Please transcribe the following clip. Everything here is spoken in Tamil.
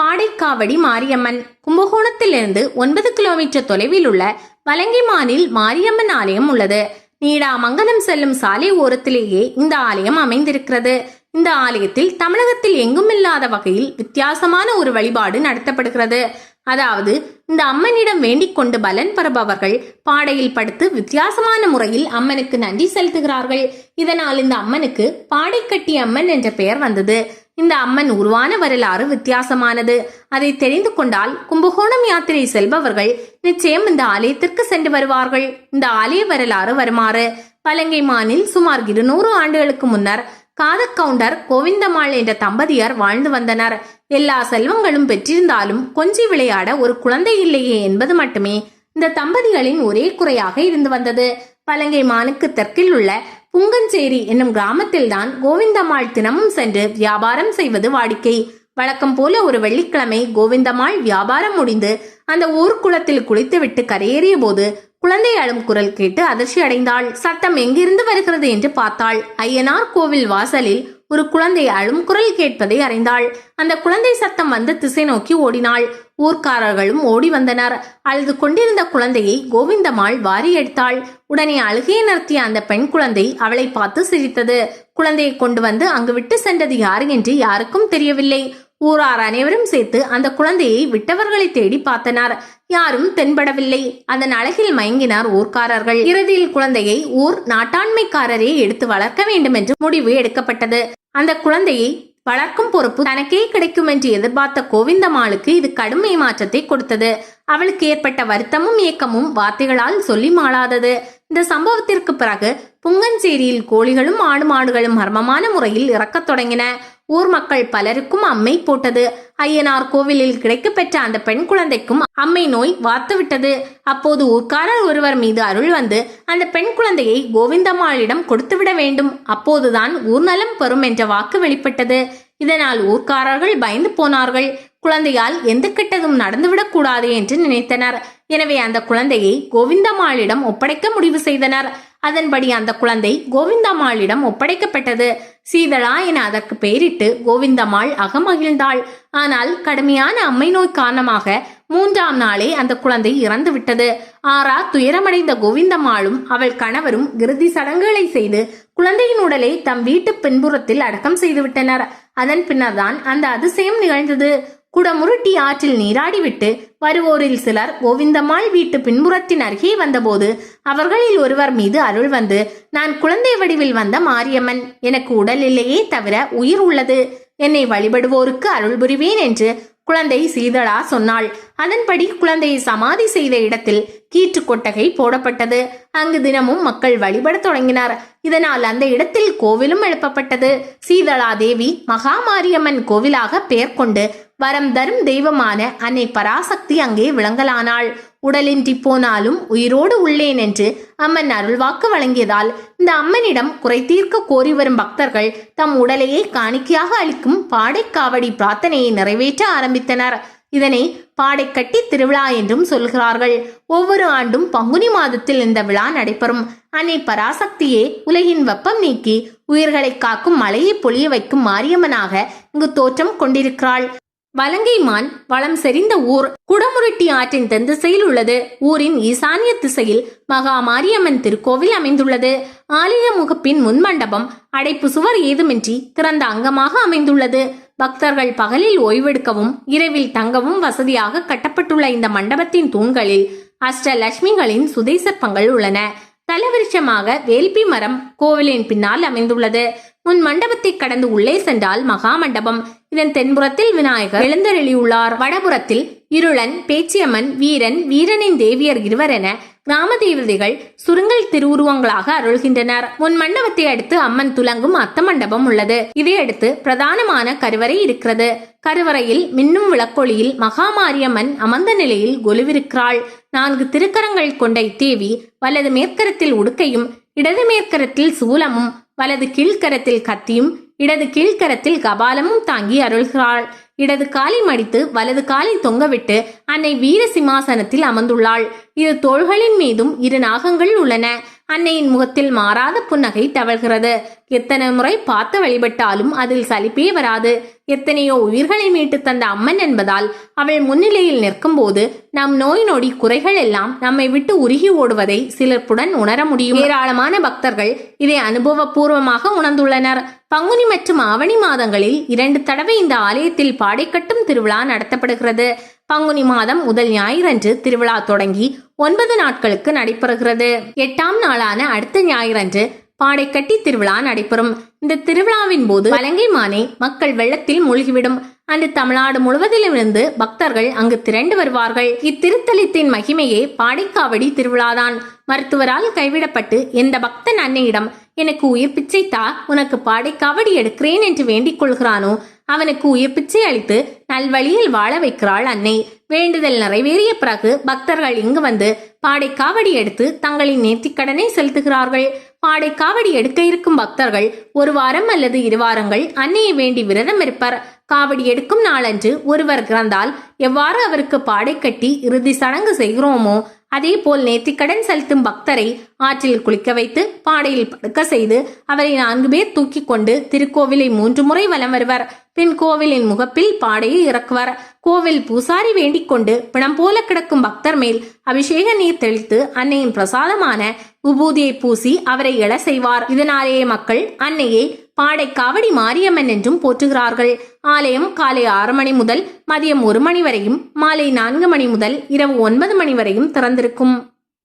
பாடைக்காவடி மாரியம்மன். கும்பகோணத்திலிருந்து ஒன்பது கிலோமீட்டர் தொலைவில் உள்ள வலங்கிமானில் மாரியம்மன் ஆலயம் உள்ளது. நீடாமங்கலம் செல்லும் சாலை ஓரத்திலேயே இந்த ஆலயம் அமைந்திருக்கிறது. இந்த ஆலயத்தில் தமிழகத்தில் எங்கும் இல்லாத வகையில் வித்தியாசமான ஒரு வழிபாடு நடத்தப்படுகிறது. அதாவது இந்த அம்மனிடம் வேண்டிக் கொண்டு பலன் பெறுபவர்கள் பாடையில் படுத்து வித்தியாசமான முறையில் அம்மனுக்கு நன்றி செலுத்துகிறார்கள். இதனால் இந்த அம்மனுக்கு பாடைக்கட்டி அம்மன் என்ற பெயர் வந்தது. இந்த அம்மன் உருவான வரலாறு வித்தியாசமானது. அதை தெரிந்து கொண்டால் கும்பகோணம் யாத்திரை செல்பவர்கள் நிச்சயம் இந்த ஆலயத்திற்கு சென்று வருவார்கள். இந்த ஆலய வரலாறு வருமாறு பலங்கை மானில் சுமார் இருநூறு ஆண்டுகளுக்கு முன்னர் காதக்கவுண்டர் கோவிந்தம்மாள் என்ற தம்பதியர் வாழ்ந்து வந்தனர். எல்லா செல்வங்களும் பெற்றிருந்தாலும் கொஞ்சி விளையாட ஒரு குழந்தை இல்லையே என்பது மட்டுமே இந்த தம்பதிகளின் ஒரே குறையாக இருந்து வந்தது. பலங்கை மானுக்கு தெற்கில் உள்ள புங்கஞ்சேரி என்னும் கிராமத்தில்தான் கோவிந்தம்மாள் தினமும் சென்று வியாபாரம் செய்வது வாடிக்கை. வழக்கம் போல ஒரு வெள்ளிக்கிழமை கோவிந்தம்மாள் வியாபாரம் முடிந்து அந்த ஊர் குளத்தில் குளித்துவிட்டு கரையேறிய போது குழந்தை அழும் குரல் கேட்டு அதிர்ச்சி அடைந்தாள் சத்தம் எங்கிருந்து வருகிறது என்று பார்த்தாள். ஐயனார் கோவில் வாசலில் ஒரு குழந்தை அழும் குரல் கேட்பதை அறிந்தாள். அந்த குழந்தை சத்தம் வந்த திசை நோக்கி ஓடினாள். ஊர்க்காரர்களும் ஓடி வந்தனர். அழுது கொண்டிருந்த குழந்தையை கோவிந்தம்மாள் வாரி எடுத்தாள். உடனே அழுகையை நிறுத்திய அந்த பெண் குழந்தை அவளை பார்த்து சிரித்தது. குழந்தையை கொண்டு வந்து அங்கு விட்டு சென்றது யாரு என்று யாருக்கும் தெரியவில்லை. ஊரார் அனைவரும் சேர்த்து அந்த குழந்தையை விட்டவர்களை தேடி பார்த்தனர். யாரும் தென்படவில்லை. அதன் அழகில் மயங்கினார் ஊர்க்காரர்கள். இறுதியில் குழந்தையை ஊர் நாட்டாண்மைக்காரரே எடுத்து வளர்க்க வேண்டும் என்று முடிவு எடுக்கப்பட்டது. அந்த குழந்தையை வளர்க்கும் பொறுப்பு தனக்கே கிடைக்கும் என்று எதிர்பார்த்த கோவிந்தம்மாளுக்கு இது கடும் ஏமாற்றத்தை கொடுத்தது. அவளுக்கு ஏற்பட்ட வருத்தமும் இயக்கமும் வார்த்தைகளால் சொல்லி மாளாதது. இந்த சம்பவத்திற்கு பிறகு புங்கஞ்சேரியில் கோழிகளும் ஆடு மாடுகளும் மர்மமான முறையில் இறக்கத் தொடங்கின. ஊர் மக்கள் பலருக்கும் அம்மை போட்டது. ஐயனார் கோவிலில் கிடைக்கப்பெற்ற அந்த பெண் குழந்தைக்கும் அம்மை நோய் வாத்துவிட்டது அப்போது ஊர்க்காரர் ஒருவர் மீது அருள் வந்து அந்த பெண் குழந்தையை கோவிந்தம்மாளிடம் கொடுத்துவிட வேண்டும். அப்போதுதான் ஊர்நலம் பெறும் என்ற வாக்கு வெளிப்பட்டது. இதனால் ஊர்க்காரர்கள் பயந்து போனார்கள். குழந்தையால் எந்த கெட்டதும் நடந்துவிடக் கூடாது என்று நினைத்தனர். எனவே அந்த குழந்தையை கோவிந்தம்மாளிடம் ஒப்படைக்க முடிவு செய்தனர். அதன்படி அந்த குழந்தை கோவிந்தம்மாளிடம் ஒப்படைக்கப்பட்டது. சீதளா என அதற்கு பெயரிட்டு கோவிந்தம்மாள் அகமகிழ்ந்தாள். ஆனால் கடுமையான அம்மை நோய் காரணமாக மூன்றாம் நாளே அந்த குழந்தை இறந்து விட்டது. ஆறா துயரமடைந்த கோவிந்தம்மாளும் அவள் கணவரும் இறுதி சடங்குகளை செய்து குழந்தையின் உடலை தம் வீட்டு பின்புறத்தில் அடக்கம் செய்துவிட்டனர். அதன் பின்னர்தான் அந்த அதிசயம் நிகழ்ந்தது. குடமுருட்டி ஆற்றில் நீராடிவிட்டு வருவோரில் சிலர் கோவிந்தம்மாள் வீட்டு பின்புறத்தின் அருகே வந்தபோது அவர்களில் ஒருவர் மீது அருள் வந்து நான் குழந்தை வடிவில் வந்த மாரியம்மன். எனக்கு உடல் இல்லையே தவிர உயிர் உள்ளது. என்னை வழிபடுவோருக்கு அருள் புரிவேன் என்று குழந்தை சீதளா சொன்னாள். அதன்படி குழந்தையை சமாதி செய்த இடத்தில் கீற்று கொட்டகை போடப்பட்டது. அங்கு தினமும் மக்கள் வழிபடத் தொடங்கினார். இதனால் அந்த இடத்தில் கோவிலும் எழுப்பப்பட்டது. சீதளா தேவி மகாமாரியம்மன் கோவிலாக பெயர் கொண்டு வரம் தரும் தெய்வமான அன்னை பராசக்தி அங்கே விளங்கலானாள். உடலின்றி போனாலும் உயிரோடு உள்ளேன் என்று அம்மன் அருள்வாக்கு வழங்கியதால் இந்த அம்மனிடம் குறை தீர்க்க கோரி வரும் பக்தர்கள் தம் உடலையே காணிக்கையாக அளிக்கும் பாடைக்காவடி பிரார்த்தனையை நிறைவேற்ற ஆரம்பித்தனர். இதனை பாடைக்கட்டி திருவிழா என்றும் சொல்கிறார்கள். ஒவ்வொரு ஆண்டும் பங்குனி மாதத்தில் இந்த விழா நடைபெறும். அன்னை பராசக்தியே உலகின் வெப்பம் நீக்கி உயிர்களை காக்கும் மழையை பொழிய வைக்கும் மாரியம்மனாக இங்கு தோற்றம் கொண்டிருக்கிறாள். வலங்கைமான் வளம் செறிந்த ஊர் குடமுருட்டி ஆற்றின் தென்திசையில் உள்ளது. ஊரின் ஈசானிய திசையில் மகா மாரியம்மன் திருக்கோவில் அமைந்துள்ளது. ஆலய முகப்பின் முன்மண்டபம் அடைப்பு சுவர் ஏதுமின்றி திறந்த அங்கமாக அமைந்துள்ளது. பக்தர்கள் பகலில் ஓய்வெடுக்கவும் இரவில் தங்கவும் வசதியாக கட்டப்பட்டுள்ள இந்த மண்டபத்தின் தூண்களில் அஷ்டலட்சுமிகளின் சுதை சிற்பங்கள் உள்ளன. தலவிருஷமாக வேல்பி மரம் கோவிலின் பின்னால் அமைந்துள்ளது. முன் மண்டபத்தை கடந்து உள்ளே சென்றால் மகா மண்டபம். இதன் தென்புறத்தில் விநாயகர் எழுந்தருளியுள்ளார். வடபுறத்தில் இருளன் பேச்சியம்மன் வீரன் வீரனின் தேவியர் இருவர் என கிராம தேவதைகள் சுருங்கல் திருவுருவங்களாக அருள்கின்றனர். முன் மண்டபத்தை அடுத்து அம்மன் துலங்கும் அத்த மண்டபம் உள்ளது. இதையடுத்து பிரதானமான கருவறை இருக்கிறது. கருவறையில் மின்னும் விளக்கொளியில் மகாமாரியம்மன் அமர்ந்த நிலையில் கொலுவிருக்கிறாள் நான்கு திருக்கரங்கள் கொண்ட இத்தேவி வலது மேற்கரத்தில் உடுக்கையும் இடது மேற்கரத்தில் சூலமும் வலது கீழ்கரத்தில் கத்தியும் இடது கீழ்கரத்தில் கபாலமும் தாங்கி அருள்கிறாள். இடது காலை மடித்து வலது காலை தொங்கவிட்டு அன்னை வீர சிம்மாசனத்தில் அமர்ந்துள்ளாள். இரு தோள்களின் மீதும் இரு நாகங்கள் உள்ளன. அன்னையின் முகத்தில் மாறாத புன்னகை தவழ்கிறது. எத்தனை முறை பார்த்து வழிபட்டாலும் அதில் சலிப்பே வராது. எத்தனையோ உயிர்களை மீட்டு தந்த அம்மன் என்பதால் அவள் முன்னிலையில் நிற்கும்போது நம் நோய் நொடி குறைகள் எல்லாம் நம்மை விட்டு உருகி ஓடுவதை சிலர்ப்புடன் உணர முடியும். ஏராளமான பக்தர்கள் இதை அனுபவபூர்வமாக உணர்ந்துள்ளனர். பங்குனி மற்றும் ஆவணி மாதங்களில் இரண்டு தடவை இந்த ஆலயத்தில் பாடைக்கட்டும் திருவிழா நடத்தப்படுகிறது. பங்குனி மாதம் முதல் ஞாயிறன்று திருவிழா தொடங்கி ஒன்பது நாட்களுக்கு நடைபெறுகிறது. எட்டாம் நாளான அடுத்த ஞாயிறன்று பாடைக்கட்டி திருவிழா நடைபெறும். இந்த திருவிழாவின் போது வலங்கை மானே மக்கள் வெள்ளத்தில் மூழ்கிவிடும். அன்று தமிழ்நாடு முழுவதிலிருந்து பக்தர்கள் அங்கு திரண்டு வருவார்கள். இத்திருத்தலத்தின் மகிமையே பாடைக்காவடி திருவிழாதான். மருத்துவரால் கைவிடப்பட்டு எந்த பக்தன் அன்னையிடம் எனக்கு உயிர் பிச்சை தா உனக்கு பாடைக்காவடி எடுக்கிறேன் என்று வேண்டிக் கொள்கிறானோ அவனுக்கு உயிர்ப்பிச்சை அளித்து நல்வழியில் வாழ வைக்கிறாள் அன்னை. வேண்டுதல் நிறைவேறிய பிறகு பக்தர்கள் இங்கு வந்து பாடை காவடி எடுத்து தங்களின் நேர்த்திக்கடனை செலுத்துகிறார்கள். பாடை காவடி எடுக்க இருக்கும் பக்தர்கள் ஒரு வாரம் அல்லது இரு வாரங்கள் அன்னையை வேண்டி விரதம் இருப்பர். காவடி எடுக்கும் நாளன்று ஒருவர் கிறந்தால் எவ்வாறு அவருக்கு பாடை கட்டி இறுதி சடங்கு செய்கிறோமோ அதே போல் நேர்த்திக்கடன் செலுத்தும் பக்தரை ஆற்றில் குளிக்க வைத்து பாடையில் படுக்க செய்து அவரை நான்கு பேர் தூக்கி கொண்டு திருக்கோவிலை மூன்று முறை வலம் வருவர். பின் கோவிலின் முகப்பில் பாடையை இறக்குவர். கோவில் பூசாரி வேண்டிக் கொண்டு பிணம் போல கிடக்கும் பக்தர் மேல் அபிஷேக நீர் தெளித்து அன்னையின் பிரசாதமான உபூதியை பூசி அவரை எழ செய்வார். இதனாலேயே மக்கள் அன்னையை பாடை காவடி மாரியம்மன் என்றும் போற்றுகிறார்கள். ஆலயம் காலை ஆறு மணி முதல் மதியம் ஒரு மணி வரையும் மாலை நான்கு மணி முதல் இரவு ஒன்பது மணி வரையும் திறந்திருக்கும்.